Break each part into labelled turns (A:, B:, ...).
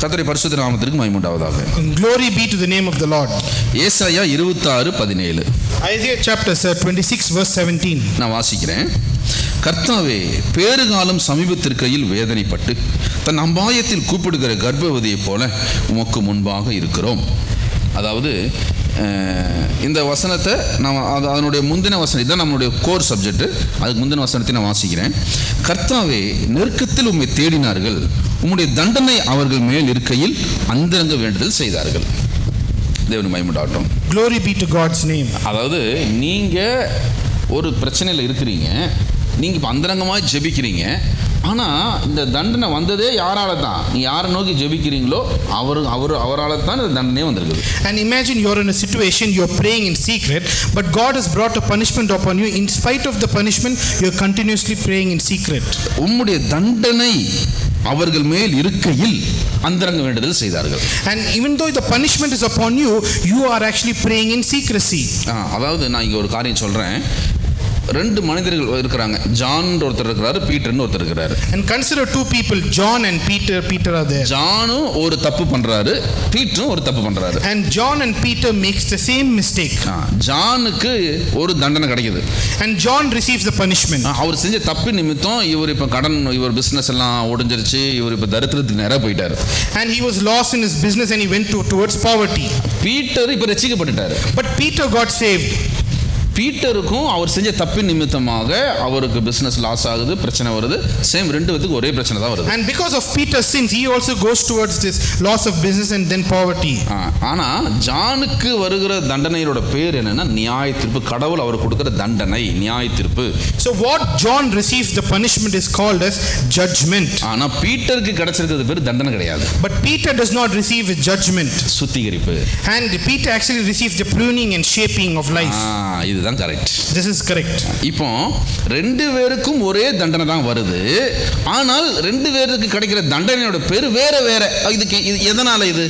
A: கர்த்தருடைய பரிசுத்த நாமத்திற்கு மகிமுண்டாவதாக
B: Glory be to the name of the Lord.
A: ஏசாயா இருபத்தாறு பதினேழு.
B: Isaiah chapter 26, verse 17.
A: நான் வாசிக்கிறேன். கர்த்தாவே பேறுகாலம் சமீபத்திற்கையில் வேதனைப்பட்டு தன் அம்பாயத்தில் கூப்பிடுகிற கர்ப்பவதியைப் போல உமக்கு முன்பாக இருக்கிறோம். அதாவது இந்த வசனத்தை நான் அது அதனுடைய முந்தின வசனம் இதுதான் நம்மளுடைய கோர் சப்ஜெக்ட் அதுக்கு முந்தின வசனத்தை நான் வாசிக்கிறேன். கர்த்தாவே நெருக்கத்தில் உம்மை தேடினார்கள். உம்முடைய தண்டனை அவர்கள் மேல் இருக்கையில் அந்தரங்க வேண்டுதல் செய்தார்கள் தேவன் மயமுண்டாகட்டும்
B: Glory be to God's name.
A: அதாவது நீங்கள் ஒரு பிரச்சனையில் இருக்கிறீங்க நீங்கள் இப்போ அந்தரங்கமாக ஜெபிக்கிறீங்க ஆனால் இந்த தண்டனை வந்ததே யாரால தான் நீ யாரை நோக்கி ஜெபிக்கிறீங்களோ அவர் அவர் அவரால் தான் இந்த தண்டனையே வந்திருக்குது
B: And imagine you're in a situation you're praying in secret, but God has brought a punishment upon you. In spite of the punishment, you're continuously praying in secret.
A: உம்முடைய தண்டனை அவர்கள் மேல் இருக்கையில் அந்தரங்க வேண்டுதல் செய்தார்கள்
B: And even though the punishment is upon you, you are actually praying in secrecy.
A: அதாவது நான் இங்கே ஒரு காரியம் சொல்கிறேன் ரெண்டு மனிதர்கள் இருக்கிறாங்க ஜான் ஒருத்தர் இருக்கிறாரு பீட்டர்னு ஒருத்தர் இருக்கிறாரு
B: And consider two people, John and Peter. Peter are there.
A: ஜானும் ஒரு தப்பு பண்ணுறாரு பீட்டரும் ஒரு தப்பு
B: And John and Peter makes the same mistake.
A: ஆ, ஜானுக்கு ஒரு தண்டனை கிடைக்குது
B: And John receives the punishment.
A: ஆ, அவர் செஞ்ச தப்பு நிமித்தம் இவர் இப்போ கடன் இவர் பிஸ்னஸ் எல்லாம் ஒடிஞ்சிருச்சு இவர் இப்போ தரித்திரத்துக்கு நேராக போயிட்டாரு
B: And he was lost in his business and he went to, towards poverty.
A: Peter இப்போ ரசிக்கப்பட்டுட்டாரு
B: But Peter got saved.
A: பீட்டருக்கும் அவர் செஞ்ச தப்பின் நிமித்தமாக அவருக்கு பிஸ்னஸ் லாஸ் ஆகுது பிரச்சனை வருது சேம் ரெண்டு பேத்துக்கு ஒரே பிரச்சனை தான் வருது
B: And because of Peter's sins, he also goes towards this loss of business and then poverty.
A: ஆ, ஆனா ஜானுக்கு வருகிற தண்டனையோட பேர் என்னன்னா நியாய தீர்ப்பு கடவுள் அவர் கொடுக்கிற தண்டனை நியாய தீர்ப்பு
B: So what John receives the punishment is called as judgment.
A: ஆனா பீட்டருக்கு கிடைச்சிருக்கிறது பேர் தண்டனை கிடையாது
B: Peter does not receive a judgment.
A: சுத்திகரிப்பு
B: And Peter actually receives the pruning and shaping of life.
A: ஆ, இதுதான் கரெக்ட்
B: This is correct.
A: இப்போ ரெண்டு பேருக்கும் ஒரே தண்டனை தான் வருது ஆனால் ரெண்டு பேருக்கு கிடைக்கிற தண்டனையோட பேர் வேற வேற இதுக்கு இது எதனால இது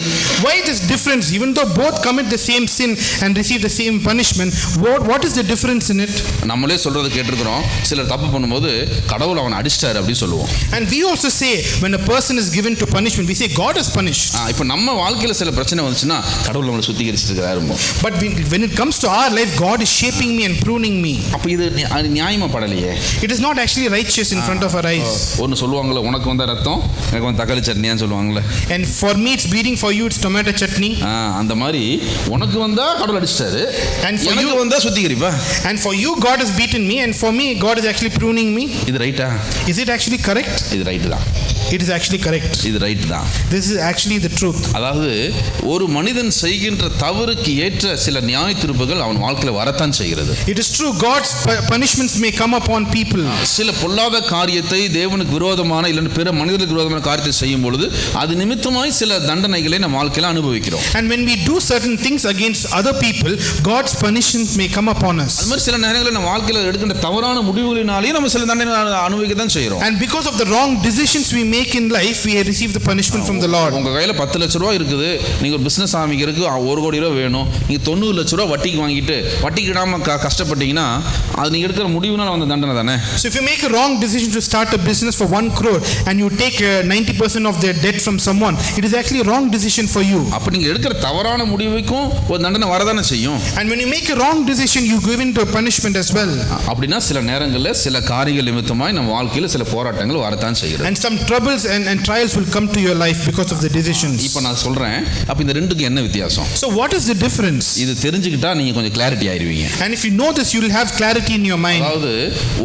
B: Why this difference? Even though both commit the same sin and receive the same punishment, what, what is the difference in it?
A: நம்மளே சொல்றதை கேட்டிருக்கிறோம் சிலர் தப்பு பண்ணும்போது கடவுள் அவனை அடிச்சிட்டாரு அப்படின்னு சொல்லுவோம்
B: And we also say when a person is given to punishment, we say God is punished.
A: இப்போ நம்ம வாழ்க்கையில் சில பிரச்சனை வந்துச்சுன்னா கடவுள் நம்மளை சுத்திகரிச்சிட்டு இருக்கிறாரு
B: But when, when it comes to our life, God is shaping me and pruning me.
A: அப்போ இது நி- அது நியாயமா படலையே
B: It is not actually righteous in front of our eyes.
A: ஒன்று சொல்லுவாங்களே உனக்கு வந்த ரத்தம் எனக்கு வந்து தக்காளி சட்னியான்னு சொல்லுவாங்களே
B: And for me, it's bleeding. For you, it's tomato chutney.
A: ஆ, அந்த மாதிரி உனக்கு வந்தா கடவுள் அடிச்சிட்டாரு
B: And for
A: எனக்கு
B: you-
A: வந்தா சுத்திகரிப்பா
B: And for you, God has beaten me. And for me, God is actually pruning me.
A: இது ரைட்டா
B: Is it actually correct?
A: இது ரைட்டு தான்
B: It is actually correct.
A: இது ரைட்டு தான்
B: This is actually the truth.
A: அதாவது ஒரு மனிதன் செய்கின்ற தவறுக்கு ஏற்ற சில நியாய தீர்ப்புகள் அவன் வாழ்க்கையில் வரத்தான் செய்கிறது
B: It is true, God's pu- punishments may come upon people.
A: சில பொல்லாத காரியத்தை தேவனுக்கு விரோதமான இல்லைன்னு பிற மனிதர்களுக்கு விரோதமான காரியத்தை செய்யும் பொழுது அது நிமித்தமாய் சில தண்டனைகளை நம்ம வாழ்க்கையில் அனுபவிக்கிறோம்
B: And when we do certain things against other people, God's punishment may come upon
A: அது
B: us.
A: மாதிரி சில நேரங்களில் நம்ம வாழ்க்கையில் எடுக்கின்ற தவறான முடிவுகளினாலேயும் நம்ம சில தண்டனை அனுபவிக்க தான் செய்கிறோம்
B: And because of the wrong decisions we make in life, we receive the punishment from the Lord.
A: உங்கள் கையில் பத்து லட்ச ரூபா இருக்குது நீங்கள் ஒரு பிஸ்னஸ் ஆரம்பிக்கிறதுக்கு ஒரு கோடி ரூபா வேணும் நீங்கள் தொண்ணூறு லட்ச ரூபா வட்டிக்கு வாங்கிட்டு வட்டிக்கு இடாமல் க கஷ்டப்பட்டீங்கன்னா அது நீங்கள் எடுக்கிற முடிவுனால வந்த தண்டனை தானே
B: So if you make a wrong decision to start a business for one crore and you take uh, 90% of their debt from someone, it is actually a wrong decision for you.
A: அப்போ நீங்கள் எடுக்கிற தவறான முடிவுக்கும் ஒரு தண்டனை வரதானே செய்யும்
B: And when you make a wrong decision, you give into a punishment as well.
A: அப்படின்னா சில நேரங்களில் சில காரியங்கள் நிமித்தமாய் நம்ம வாழ்க்கையில் சில போராட்டங்கள் வரத்தான் செய்கிறது
B: And some troubles and, and trials will come to your life because of the decisions.
A: இப்போ நான் சொல்கிறேன் அப்போ இந்த ரெண்டுக்கும் என்ன வித்தியாசம்
B: So what is the difference?
A: இது தெரிஞ்சுக்கிட்டா நீங்கள் கொஞ்சம் கிளாரிட்டி ஆயிருவீங்க
B: And if you know this, you will have clarity in your mind.
A: அதாவது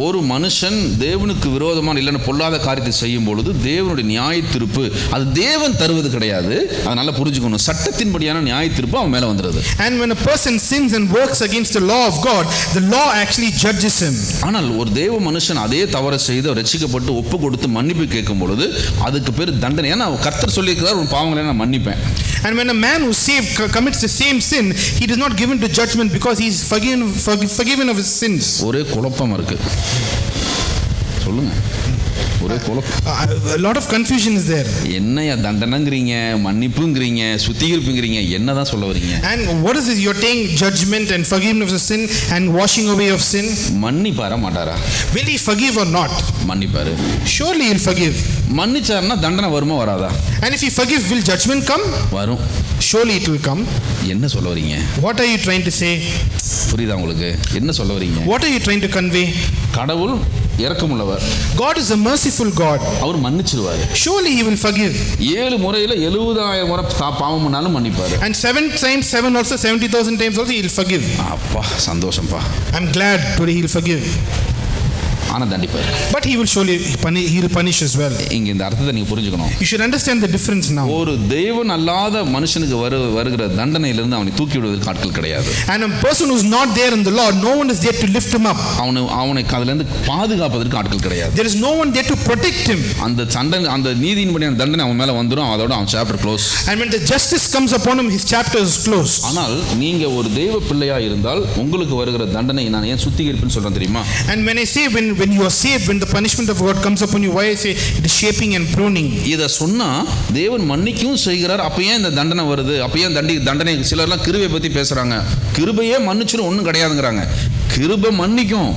A: ஒரு மனுஷன் தேவனுக்கு விரோதமான இல்லைன்னு பொல்லாத காரியத்தை செய்யும் பொழுது தேவனுடைய நியாய தீர்ப்பு அது தேவன் தருவது கிடையாது அதனால புரிஞ்சுக்கணும் சட்டத்தின்படியான நியாய தீர்ப்பு அவன் மேலே வந்துடுது
B: And when a person sins and works against the law of God, the law actually judges him.
A: ஆனால் ஒரு தேவ மனுஷன் அதே தவறை செய்து அவர் ரட்சிக்கப்பட்டு ஒப்பு கொடுத்து மன்னிப்பு கேட்கும் பொழுது அதுக்கு பேர் தண்டனை ஏன்னா கர்த்தர் சொல்லியிருக்கிறார் உன் பாவங்களை நான் மன்னிப்பேன்
B: And when a man who's saved co- commits the same sin, he is not given to judgment because he is forgiven, forg- forgiven of his sins.
A: ஒரே குழப்பம் இருக்கு சொல்லுங்க ஒரே குழப்பம்
B: Uh, lot of confusion is there.
A: என்னையா தண்டனைங்கிறீங்க மன்னிப்புங்கிறீங்க சுத்திகரிப்புங்கிறீங்க என்னதான் சொல்ல வரீங்க
B: what is this? You're saying judgment and forgiveness of sin and washing away of sin.
A: மன்னிப்பாரா மாட்டாரா
B: Will he forgive or not?
A: மன்னிப்பாரு
B: Surely he'll forgive.
A: மன்னிச்சாருன்னா தண்டனை வருமா வராதா
B: And if he forgive, will judgment come?
A: வரும்
B: Surely it will come.
A: என்ன சொல்ல வரீங்க
B: What are you trying to say?
A: புரியுதா உங்களுக்கு என்ன சொல்ல வரீங்க
B: What are you trying to convey?
A: கடவுள் இரக்கமுள்ளவர்
B: God is a merciful God.
A: Our மன்னிச்சிருவாரு
B: Surely he will forgive.
A: ஏழு முறையில எழுபதாயிரம் முறை பா- பாவம் பண்ணாலும் மன்னிப்பாரு
B: And seven times seven also, 70,000 times also, he'll forgive.
A: அப்பா சந்தோஷம்ப்பா
B: I'm glad today he'll forgive.
A: ஆனா தண்டிப்பாரு
B: But he will surely puni- he'll punish as well.
A: இங்க இந்த அர்த்தத்தை நீங்க புரிஞ்சுக்கணும்
B: You should understand the difference now.
A: ஒரு தெய்வன் அல்லாத மனுஷனுக்கு வரு வருகிற தண்டனையிலிருந்து அவனை தூக்கி விடுவதற்கு ஆட்கள் கிடையாது
B: And a person who's not there in the Lord, no one is there to lift him up.
A: அவனை அவனை அதுல இருந்து பாதுகாப்பதற்கு ஆட்கள் கிடையாது
B: There is no one there to protect him.
A: அந்த தண்டனை அந்த நீதியின்படியான தண்டனை அவன் மேல வந்துடும் அதோட அவன் chapter close
B: And when the justice comes upon him, his chapter is closed.
A: ஆனால் நீங்க ஒரு தெய்வ பிள்ளையா இருந்தால் உங்களுக்கு வருகிற தண்டனை நான் ஏன் சுத்திகரிப்புன்னு சொல்றேன் தெரியுமா
B: And when I say when, when you are saved, when the punishment of God comes upon you, why I say it is shaping and pruning.
A: இதை சொன்னா தேவன் மன்னிக்கவும் செய்கிறார். அப்ப ஏன் இந்த தண்டனை வருது? அப்ப ஏன் தண்டி தண்டனை? சிலர்லாம் கிருபையை பத்தி பேசுறாங்க. கிருபையே மன்னிச்சிரும் ஒன்றும் கிடையாதுங்கிறாங்க. கிருபை மன்னிக்கும்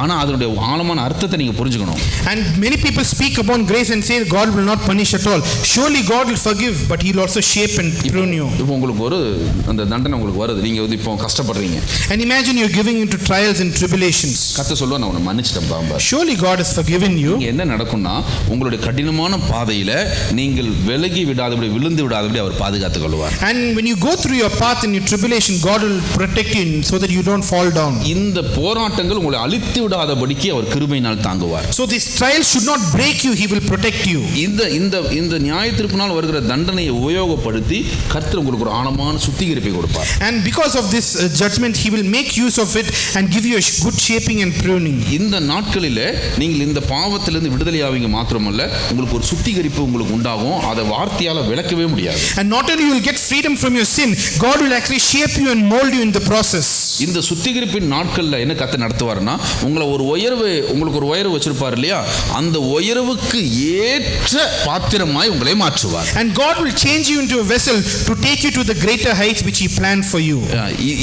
A: ஆனா அதனுடைய ஆழமான அர்த்தத்தை நீங்க புரிஞ்சுக்கணும்
B: And many people speak upon grace and say God will not punish at all. Surely God will forgive, but He'll also shape and prune you.
A: இப்போ உங்களுக்கு ஒரு அந்த தண்டனை உங்களுக்கு வருது நீங்க வந்து இப்போ கஷ்டப்படுறீங்க
B: And imagine you're giving into trials and tribulations.
A: கத்த சொல்லுவா நான் உன்னை மன்னிச்சிட்டேன் பாம்பா
B: Surely God has forgiven you.
A: இங்க என்ன நடக்கும்னா உங்களுடைய கடினமான பாதையில நீங்கள் விலகி விடாதபடி விழுந்து விடாதபடி அவர் பாதுகாத்துக் கொள்வார்
B: And when you go through your path in your tribulation, God will protect you so that you don't fall down.
A: இந்த போராட்டங்கள் உங்களை அழித்து விடாதபடிக்கு அவர் கிருபையினால் தாங்குவார்
B: So these trials should not break you, He will protect you.
A: இந்த இந்த இந்த நியாய தீர்ப்பினால் வருகிற தண்டனையை உபயோகப்படுத்தி கர்த்தர் உங்களுக்கு ஒரு ஆழமான சுத்திகரிப்பை கொடுப்பார்
B: And because of this uh, judgment, He will make use of it and give you a good shaping and pruning.
A: இந்த நாட்களில் நீங்கள் இந்த பாவத்திலிருந்து விடுதலை ஆவீங்க மாத்திரமல்ல உங்களுக்கு ஒரு சுத்திகரிப்பு உங்களுக்கு உண்டாகும் அதை வார்த்தையால விளக்கவே முடியாது
B: And not only you will get freedom from your sin, God will actually shape you and mold you in the process.
A: இந்த சுத்திகரிப்பின் நாட்கள்ல என்ன கத்து நடத்துவாருன்னா உங்களை ஒரு உயர்வு உங்களுக்கு ஒரு உயர்வு வச்சிருப்பார் இல்லையா அந்த உயர்வுக்கு ஏற்ற பாத்திரமாய் உங்களை மாற்றுவார்
B: And God will change you into a vessel to take you to the greater heights which He planned for you.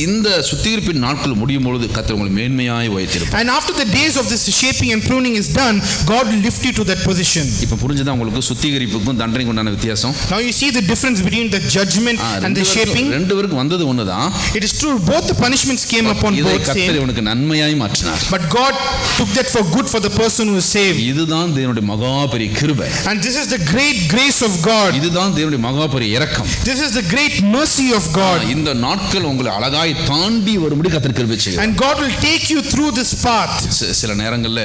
A: இந்த சுத்திகரிப்பின் நாட்கள் முடியும் பொழுது கத்தர் உங்களை மேன்மையாய் உயர்த்திருப்பார்
B: And after the days of this shaping and pruning is done, God will lift you to that position.
A: இப்ப புரிஞ்சுதா உங்களுக்கு சுத்திகரிப்புக்கும் தண்டனைக்கு உண்டான வித்தியாசம்
B: Now you see the difference between the judgment and the shaping.
A: ரெண்டு பேருக்கும் வந்தது ஒண்ணுதான்
B: It is true, both the punishments came upon both same.
A: இவனுக்கு நன்மையாய் மாற்றினார்
B: God took that for good for the person who is saved.
A: இதுதான் தேவனுடைய மகா பெரிய கிருபை
B: And this is the great grace of God.
A: இதுதான் தேவனுடைய மகா பெரிய இரக்கம்
B: This is the great mercy of God.
A: இந்த நாட்கள் உங்களை அழகாய் தாண்டி வரும்படி கத்தர் கிருபை செய்யும்
B: And God will take you through this path.
A: சில நேரங்கள்ல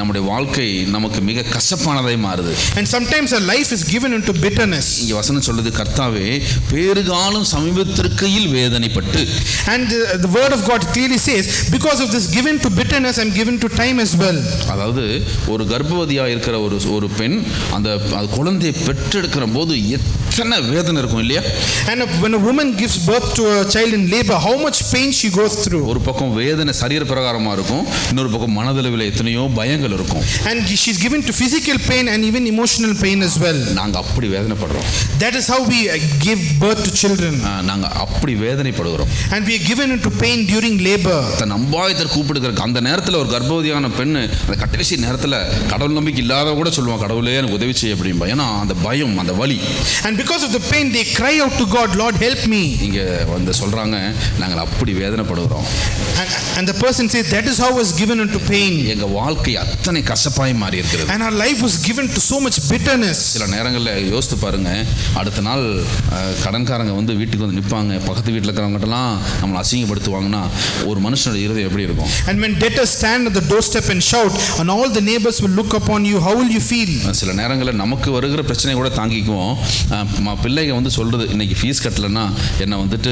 A: நம்முடைய வாழ்க்கை நமக்கு மிக கசப்பானதாய் மாறுது
B: And sometimes our life is given into bitterness.
A: இங்க வசனம் சொல்லுது கர்த்தாவே பேறுகாலம் சமீபத்திற்கையில் வேதனைப்பட்டு
B: And the, the word of God clearly says, because because of this given to bitterness I'm given to time is well
A: அதாவது ஒரு கர்ப்பவதியா இருக்கிற ஒரு ஒரு பெண் அந்த குழந்தையை பெற்றெடுக்கிற போது எத்தனை வேதனை இருக்கும் இல்லையா
B: And when a woman gives birth to a child in labor, how much pain she goes through.
A: ஒரு பக்கம் வேதனை சரீர பிரகாரமா இருக்கும் இன்னொரு பக்கம் மனதளவில் எத்தனையோ பயங்கள் இருக்கும்
B: And she's given to physical pain and even emotional pain as well.
A: நாங்க அப்படி வேதனைப்படுறோம்
B: That is how we uh, give birth to children.
A: நாங்க அப்படி வேதனைப்படுகிறோம்
B: And we are given into pain during labor.
A: தன் அம்பாயத்தை கூப்பிடுகிற அந்த நேரத்தில் ஒரு கர்ப்பவதியான பெண்ணு அந்த கடைசி நேரத்தில் கடவுள் நம்பிக்கை இல்லாத கூட சொல்லுவான் கடவுளே எனக்கு உதவி செய்ய அப்படின்பா ஏன்னா அந்த பயம் அந்த வலி
B: And because of the pain, they cry out to God, Lord, help me.
A: இங்க வந்து சொல்றாங்க நாங்கள் அப்படி வேதனைப்படுகிறோம்
B: And, the person says, That is how was given into pain.
A: எங்க வாழ்க்கை அத்தனை கசப்பாய் மாறி இருக்கிறது
B: And our life was given to so much bitterness.
A: சில நேரங்களில் யோசித்து பாருங்க அடுத்த நாள் கடன்காரங்க வந்து வீட்டுக்கு வந்து நிற்பாங்க பக்கத்து வீட்டில் இருக்கிறவங்ககிட்டலாம் நம்மளை அசிங்கப்படுத்துவாங்கன்னா ஒரு மனுஷனோட இருதயம் எப்படி இருக்கும்
B: And when debtors stand at the doorstep and shout, and all the neighbors will look upon you, how will you feel?
A: சில நேரங்களில் நமக்கு வருகிற பிரச்சனை கூட தாங்கிக்குவோம் ம பிள்ளைங்க வந்து சொல்கிறது இன்னைக்கு ஃபீஸ் கட்டலைன்னா என்னை வந்துட்டு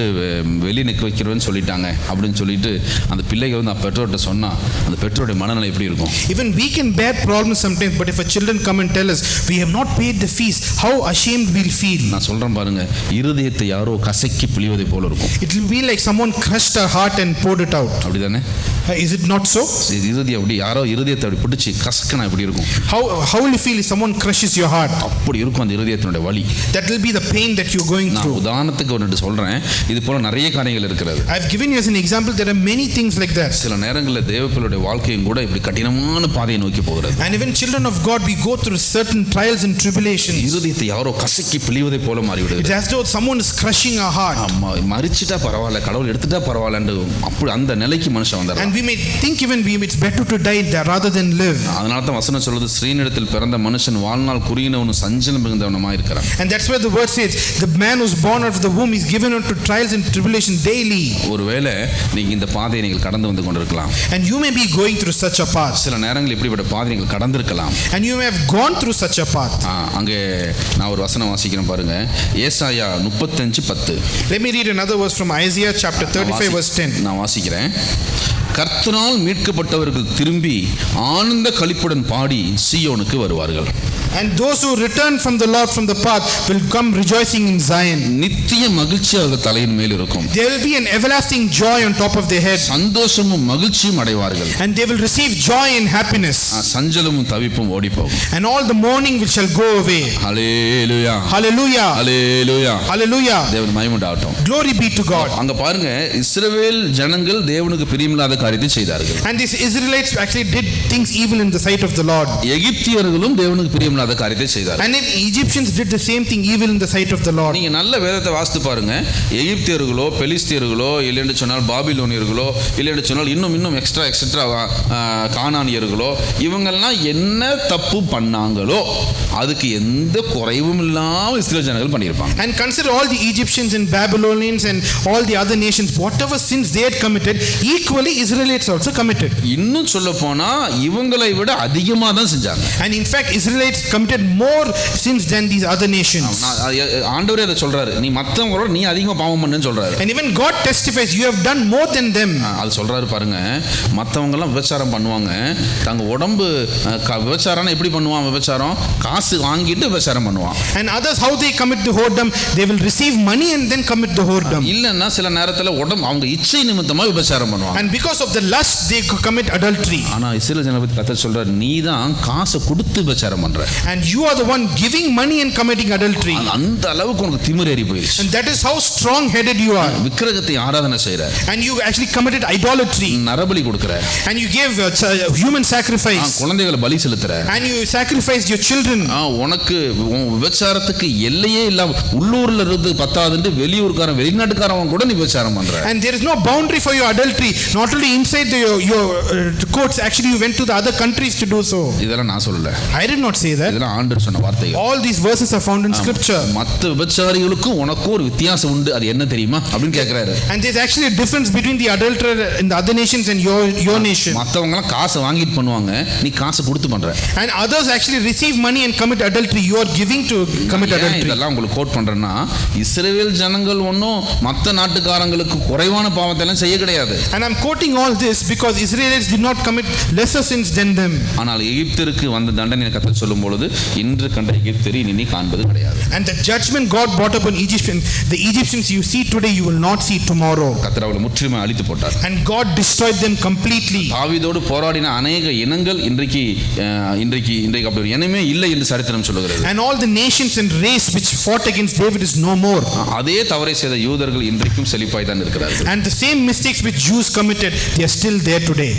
A: வெளியே நிற்க வைக்கிறேன்னு சொல்லிட்டாங்க அப்படின்னு சொல்லிட்டு அந்த பிள்ளைங்க வந்து பெற்றோர்கிட்ட சொன்னால் அந்த பெற்றோருடைய மனநிலை எப்படி இருக்கும்
B: Even we can bear problems sometimes, but if a children come and tell us, we have not paid the fees, how ashamed we'll feel.
A: நான் சொல்கிறேன் பாருங்க இருதயத்தை யாரோ கசக்கி பிழிவதை போல இருக்கும்
B: It will be like someone crushed our heart and poured it out.
A: அப்படிதானே
B: Uh, Is it not so?
A: இறுதி அப்படி யாரோ இருதயத்தை அப்படி பிடிச்சி கசக்கனா எப்படி இருக்கும்
B: How, how will you feel if someone crushes your heart?
A: அப்படி இருக்கும் அந்த இருதயத்தினுடைய வலி
B: That will be the pain that you're going
A: நான்
B: through.
A: உதாரணத்துக்கு ஒன்று சொல்கிறேன் இது போல நிறைய காரியங்கள் இருக்கிறது
B: I've given you as an example, there are many things like that.
A: சில நேரங்களில் தேவப்பிள்ளுடைய வாழ்க்கையும் கூட இப்படி கடினமான பாதையை நோக்கி போகிறது
B: And even children of God, we go through certain trials and tribulations.
A: இருதயத்தை யாரோ கசக்கி பிழிவதை போல
B: It's
A: மாறிவிடுது
B: as though someone is crushing our heart.
A: ஆமா, மறிச்சிட்டா பரவாயில்ல கடவுள் எடுத்துட்டா பரவாயில்லன்னு அப்படி அந்த நிலைக்கு மனுஷன் வந்தார்
B: And we may think even we, it's better to die there rather than live.
A: அதனால தான் வசனம் சொல்லுது ஸ்ரீனிடத்தில் பிறந்த மனுஷன் வாழ்நாள் குறியினவனும் சஞ்சலம் மிகுந்தவனுமா இருக்கிறான்
B: And that's where the word says, the man who's born out of the womb is given unto trials and tribulation daily.
A: ஒருவேளை நீங்க இந்த பாதையை நீங்கள் கடந்து வந்து கொண்டிருக்கலாம்
B: And you may be going through such a path.
A: சில நேரங்கள் இப்படிப்பட்ட பாதை நீங்கள் கடந்திருக்கலாம்
B: And you may have gone through such a path.
A: அங்கே நான் ஒரு வசனம் வாசிக்கிறேன் பாருங்க ஏசாயா முப்பத்தஞ்சு பத்து
B: Let me read another verse from Isaiah chapter 35, verse 10.
A: நான் வாசிக்கிறேன் கர்த்தனால் மீட்கப்பட்டவர்கள் திரும்பி ஆனந்த களிப்புடன் பாடி சீயோனுக்கு வருவார்கள்
B: And those who return from the Lord from the path will come rejoicing in Zion.
A: நித்திய மகிழ்ச்சி அவர்கள் தலையின் மேல் இருக்கும்
B: There will be an everlasting joy on top of their head.
A: சந்தோஷமும் மகிழ்ச்சியும் அடைவார்கள்
B: And they will receive joy and happiness.
A: சஞ்சலமும் தவிப்பும் ஓடி போகும்
B: And all the mourning will shall go away.
A: Hallelujah
B: Hallelujah.
A: Hallelujah
B: Hallelujah.
A: தேவன் மகிமுண்டாகட்டும்
B: Glory be to God.
A: அங்க பாருங்க இஸ்ரவேல் ஜனங்கள் தேவனுக்கு பிரியமில்லாத காரியத்தை செய்தார்கள்
B: And these Israelites actually did things evil in the sight of the Lord.
A: எகிப்தியர்களும் தேவனுக்கு பிரியமில்லாத காரியத்தை செய்தார்கள்
B: And if Egyptians did the same thing evil in the sight of the Lord.
A: நீங்க நல்ல வேதத்தை வாசித்து பாருங்க எகிப்தியர்களோ பெலிஸ்தியர்களோ இல்லைன்னு சொன்னால் பாபிலோனியர்களோ இல்லைன்னு சொன்னால் இன்னும் இன்னும் எக்ஸ்ட்ரா எக்ஸட்ரா கானானியர்களோ இவங்கெல்லாம் என்ன தப்பு பண்ணாங்களோ அதுக்கு எந்த குறைவும் இல்லாமல் இஸ்ரேல் ஜனங்கள் பண்ணியிருப்பாங்க
B: And consider all the Egyptians and Babylonians and all the other nations, whatever sins they had committed, equally Israelites also committed.
A: இன்னும் சொல்ல போனா இவங்களை விட அதிகமாக தான் செஞ்சாங்க
B: And in fact, Israelites committed more sins than these other nations.
A: ஆண்டவரே அதை சொல்றாரு நீ மற்றவங்களோட நீ அதிகமாக பாவம் பண்ணுன்னு சொல்றாரு
B: And even God testifies, you have done more than them.
A: ஆ, அது சொல்றாரு பாருங்க மற்றவங்கெல்லாம் விபச்சாரம் பண்ணுவாங்க தங்க உடம்பு விபச்சாரம்னா எப்படி பண்ணுவான் விபச்சாரம் காசு வாங்கிட்டு விபச்சாரம் பண்ணுவான்
B: And others, how they commit the whoredom, they will receive money and then commit the whoredom.
A: இல்லைன்னா சில நேரத்தில் உடம்பு அவங்க இச்சை நிமித்தமா விபச்சாரம் பண்ணுவாங்க
B: And because of the lust, they co- commit adultery.
A: ஆனா இஸ்ரேல் ஜனங்களை பத்தி கத்த சொல்றாரு நீ தான் காசை கொடுத்து விபச்சாரம் பண்ற
B: And you are the one giving money and committing adultery.
A: அந்த அளவுக்கு உனக்கு திமிரேறி போயிடுச்சு
B: And that is how strong headed you are.
A: விக்கிரகத்தை ஆராதனை செய்யற
B: And you actually committed idolatry.
A: நரபலி கொடுக்குற
B: And you gave uh, human sacrifice.
A: குழந்தைகளை பலி செலுத்துற
B: And you sacrificed your children.
A: உனக்கு உன் விபச்சாரத்துக்கு எல்லையே இல்லாம உள்ளூர்ல இருந்து பத்தாதுன்ட்டு வெளியூர்காரன் வெளிநாட்டுக்காரன் கூட நீ விபச்சாரம் பண்ற
B: And there is no boundary for your adultery. Not only inside the, your, your uh, courts, actually you went to the other countries to do so.
A: இதெல்லாம் நான் சொல்லல
B: I did not say that.
A: இதெல்லாம் ஆண்டர் சொன்ன வார்த்தைகள்
B: All these verses are found in scripture.
A: மற்ற விபச்சாரிகளுக்கும் உனக்கும் ஒரு வித்தியாசம் உண்டு அது என்ன தெரியுமா அப்படின்னு கேட்கிறாரு
B: And there's actually a difference between the adulterer in the other nations and your, your nation.
A: மற்றவங்க எல்லாம் காசை வாங்கிட்டு பண்ணுவாங்க நீ காசை கொடுத்து பண்ற
B: And others actually receive money and commit adultery. You are giving to commit
A: ஏன்
B: adultery.
A: இதெல்லாம் உங்களுக்கு கோட் பண்றேன்னா இஸ்ரேல் ஜனங்கள் ஒன்றும் மற்ற நாட்டுக்காரங்களுக்கு குறைவான பாவத்தை எல்லாம் செய்ய கிடையாது
B: And I'm quoting all this because Israelites did not commit lesser sins than them.
A: ஆனால் எகிப்திற்கு வந்த தண்டனை கத்த சொல்லும் பொழுது இன்று கண்ட எகிப்தரை இனி நீ காண்பது கிடையாது
B: And the judgment God brought upon Egyptians, the Egyptians you see today, you will not see tomorrow.
A: கத்தர் அவளை முற்றிலுமே அழித்து போட்டார்
B: And God destroyed them completely.
A: தாவீதோடு போராடின அநேக இனங்கள் இன்றைக்கு இன்றைக்கு இன்றைக்கு அப்படி ஒரு இனமே இல்லை என்று சரித்திரம் சொல்லுகிறது
B: And all the nations and race which fought against David is no more.
A: அதே தவறை செய்த யூதர்கள் இன்றைக்கும் செழிப்பாய் தான் இருக்கிறார்கள்
B: And the same mistakes which Jews committed, they are still there today.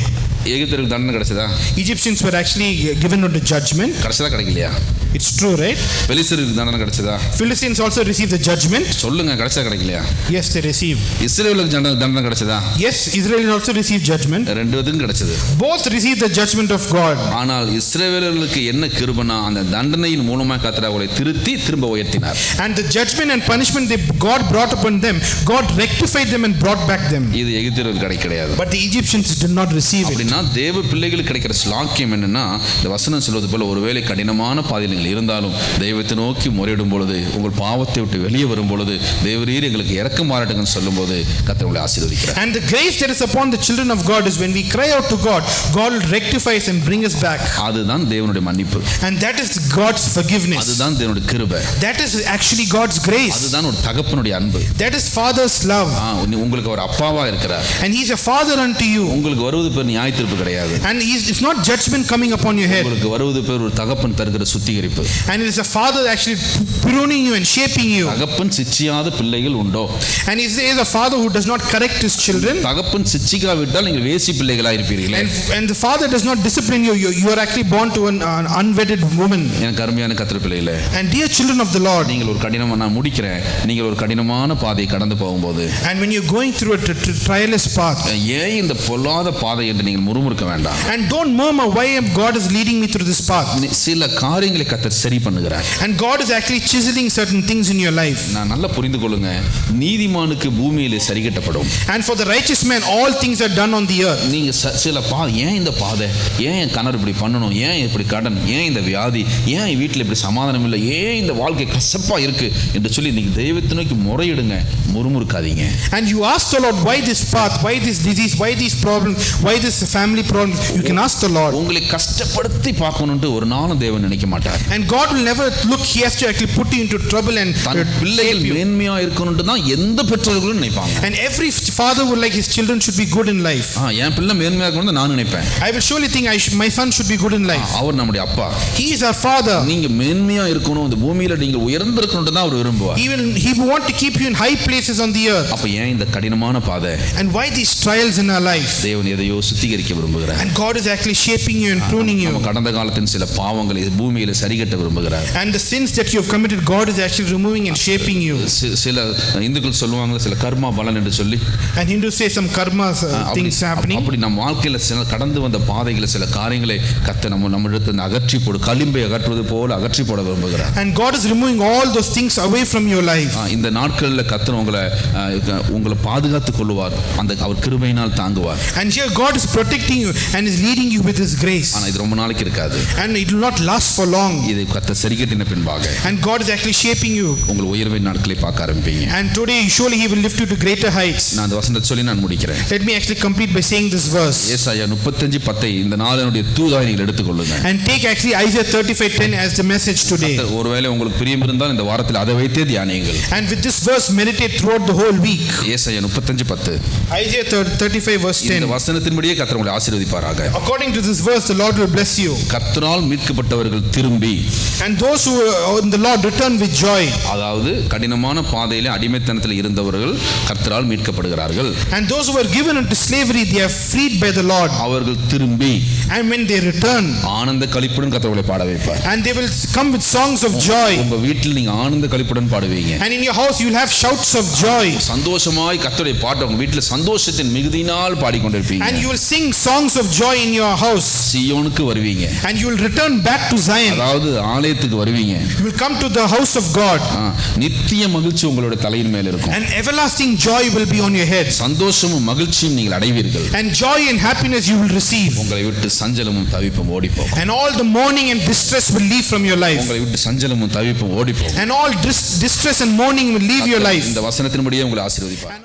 A: எகிப்தருக்கு தண்டனை கிடைச்சதா
B: Egyptians were actually given under judgment.
A: கிடைச்சதா கிடைக்கலையா
B: It's true, right?
A: பெலிஸ்தருக்கு தண்டனை கிடைச்சதா
B: Philistines also received the judgment.
A: சொல்லுங்க கிடைச்சதா கிடைக்கலையா
B: Yes, they received.
A: இஸ்ரேலுக்கு தண்டனை தண்டனை கிடைச்சதா
B: Yes, Israel also received judgment.
A: ரெண்டு விதத்துக்கும் கிடைச்சது
B: Both received the judgment of God.
A: ஆனால் இஸ்ரேலர்களுக்கு என்ன கிருபனா அந்த தண்டனையின் மூலமாக கத்தர் அவளை திருத்தி திரும்ப உயர்த்தினார்
B: And the judgment and punishment they God brought upon them, God rectified them and brought back them.
A: இது எகிப்தியர்களுக்கு கிடை கிடையாது
B: But the Egyptians did not receive it.
A: அப்படின்னா ஆனா தேவ பிள்ளைகளுக்கு கிடைக்கிற ஸ்லாக்கியம் என்னன்னா இந்த வசனம் சொல்வது போல ஒருவேளை கடினமான பாதையில் நீங்கள் இருந்தாலும் தெய்வத்தை நோக்கி முறையிடும் பொழுது உங்கள் பாவத்தை விட்டு வெளியே வரும் பொழுது தேவரீர் எங்களுக்கு இறக்கம் மாறட்டுங்கன்னு சொல்லும்போது கர்த்தர் உங்களை ஆசீர்வதிக்கிறார்
B: And the grace that is upon the children of God is when we cry out to God, God us and bring us back.
A: அதுதான் தேவனுடைய மன்னிப்பு
B: And that is God's forgiveness.
A: அதுதான் தேவனுடைய கிருபை
B: That is actually God's grace.
A: அதுதான் ஒரு தகப்பனுடைய அன்பு
B: That is Father's love.
A: உங்களுக்கு ஒரு அப்பாவா இருக்கிறார்
B: And He's a Father unto you.
A: உங்களுக்கு வருவது பேர் நியாய தீர்ப்பு கிடையாது
B: And it's not judgment coming upon your head.
A: உங்களுக்கு வருவது பேர் ஒரு தகப்பன் தருகிற சுத்திகரிப்பு
B: And it is a Father actually pruning you and shaping you.
A: தகப்பன் சிச்சியாத பிள்ளைகள் உண்டோ
B: And is there is a Father who does not correct his children?
A: தகப்பன் சிச்சிக்காவிட்டால் நீங்கள் வேசி பிள்ளைகளா இருப்பீர்களே
B: And, and the Father does not discipline you. You, you are actually born to an, an unwedded woman.
A: எனக்கு அருமையான கத்திர பிள்ளைகளே
B: And dear children of the Lord,
A: நீங்கள் ஒரு கடினமான நான் முடிக்கிறேன் நீங்கள் ஒரு கடினமான பாதையை கடந்து போகும்போது
B: and when you're going through a trialless path,
A: ஏன் இந்த பொல்லாத பாதை என்று நீங்கள் முறுமுறுக்க வேண்டாம்
B: and don't murmur why am God is leading me through this path.
A: நி- சில காரியங்களை கத்தர் சரி பண்ணுகிறார்
B: And God is actually chiseling certain things in your life.
A: நான் நல்லா புரிந்து கொள்ளுங்க நீதிமானுக்கு பூமியிலே சரி கட்டப்படும்
B: And for the righteous man, all things are done on the earth.
A: நீங்க சில பா ஏன் இந்த பாதை ஏன் என் கணவர் இப்படி பண்ணணும் ஏன் இப்படி கடன் ஏன் இந்த வியாதி ஏன் வீட்டில் இப்படி சமாதானம் இல்லை ஏன் இந்த வாழ்க்கை கசப்பா இருக்கு என்று சொல்லி நீங்க தெய்வத்தை நோக்கி முறையிடுங்க முறுமுறுக்காதீங்க
B: And you ask the Lord, why this path, why this disease, why these problems, why this family problems. You can ask the Lord.
A: உங்களை கஷ்டப்படுத்தி பார்க்கணுன்ட்டு ஒரு நாளும் தேவன் நினைக்க மாட்டார்
B: And God will never look, He has to actually put you into trouble and
A: than
B: uh,
A: பிள்ளைகள். மேன்மையா இருக்கணும்ட்டு தான் எந்த பெற்றோர்களும் நினைப்பாங்க
B: And every father would like his children should be good in life.
A: ஆ, என் பிள்ளை மேன்மையா இருக்கணும்னு நான் நினைப்பேன்
B: I will surely think I should, my son should be good in life.
A: அவர் நம்முடைய அப்பா
B: He is our father.
A: நீங்க மேன்மையா இருக்கணும் இந்த பூமியில நீங்க உயர்ந்திருக்கணும்ட்டு தான் அவர் விரும்புவார்
B: will, he want to keep you in high places on the earth.
A: அப்ப ஏன் இந்த கடினமான பாதை
B: And why these trials in our life?
A: தேவன் எதையோ சுத்திகரிக்க விரும்புகிறார்
B: And God is actually shaping you and pruning
A: நம்ம
B: you.
A: கடந்த காலத்தின் சில பாவங்களை பூமியில சரிகட்ட விரும்புகிறார்
B: And the sins that you have committed, God is actually removing and shaping you.
A: சில இந்துக்கள் சொல்லுவாங்க சில கர்மா பலன் என்று சொல்லி
B: And Hindus say some karma uh, things happening.
A: அப்படி நம்ம வாழ்க்கையில சில கடந்து வந்த பாதைகளை சில காரியங்களை கத்த நம்ம நம்மிடத்து அகற்றி போடு களிம்பை அகற்றுவது போல அகற்றி போட விரும்புகிறார்
B: And God is removing all those things away from your life.
A: இந்த நாட்களில் கத்தர் உங்களை உங்களை பாதுகாத்துக் கொள்ளுவார் அந்த அவர் கிருபையினால் தாங்குவார்
B: And here God is protecting you and is leading you with His grace.
A: ஆனா இது ரொம்ப நாளைக்கு இருக்காது
B: And it will not last for long.
A: இது கத்த சரிகட்டின பின்பாக
B: And God is actually shaping you.
A: உங்கள் உயர்வின் நாட்களை பார்க்க ஆரம்பிப்பீங்க
B: And today, surely He will lift you to greater heights.
A: நான் அந்த வசனத்தை சொல்லி நான் முடிக்கிறேன்
B: Let me actually complete by saying this verse.
A: ஏசாயா முப்பத்தஞ்சு பத்தை இந்த நாதனுடைய தூதாய் நீங்கள் எடுத்துக்கொள்ளுங்க
B: And take actually Isaiah 35:10 as the message today.
A: ஒருவேளை உங்களுக்கு பிரியம் இருந்தால் இந்த வாரத்தில் அதை வைத்தே தியானியுங்கள்
B: And with this verse, meditate throughout the whole week.
A: ஏசாயா முப்பத்தஞ்சு பத்து
B: Isaiah 35 verse
A: இந்த
B: 10.
A: வசனத்தின்படியே கத்தர் உங்களை ஆசீர்வதிப்பாராக
B: According to this verse, the Lord will bless you.
A: கர்த்தரால் மீட்கப்பட்டவர்கள் திரும்பி
B: And those who are in the Lord return with joy.
A: அதாவது கடினமான பாதையிலே அடிமைத்தனத்தில் இருந்தவர்கள் கர்த்தரால் மீட்கப்படுகிறார்கள்
B: And those who were given into slavery, they are freed by the Lord.
A: அவர்கள் திரும்பி
B: And when they return,
A: ஆனந்த கழிப்புடன் கர்த்தர்களை பாட வைப்பார்
B: and they will come with songs of joy.
A: உங்க வீட்டில் நீங்க ஆனந்த கழிப்புடன் பாடுவீங்க
B: And in your house, you will have shouts of joy.
A: சந்தோஷமாய் கர்த்தருடைய பாட்டு உங்க வீட்டில் சந்தோஷத்தின் மிகுதியினால் பாடிக்கொண்டிருப்பீங்க
B: And you will sing songs of joy in your house.
A: சியோனுக்கு வருவீங்க
B: And you will return back to Zion.
A: அதாவது ஆலயத்துக்கு வருவீங்க
B: You will come to the house of God.
A: ஆ, நித்திய மகிழ்ச்சி உங்களோட தலையின் மேல் இருக்கும்
B: And everlasting joy will be on your head.
A: சந்தோஷமும் மகிழ்ச்சியும் நீங்கள் அடைவீர்கள்
B: And joy and happiness you will receive.
A: உங்களை விட்டு சஞ்சலமும் தவிப்பும் ஓடி போகும்
B: And all the mourning and distress will leave from your life.
A: உங்களை விட்டு சஞ்சலமும் தவிப்பும் ஓடி போகும்
B: And all dis- distress and mourning will leave your life.
A: இந்த வசனத்தின்படியே உங்களை ஆசீர்வதிப்பார்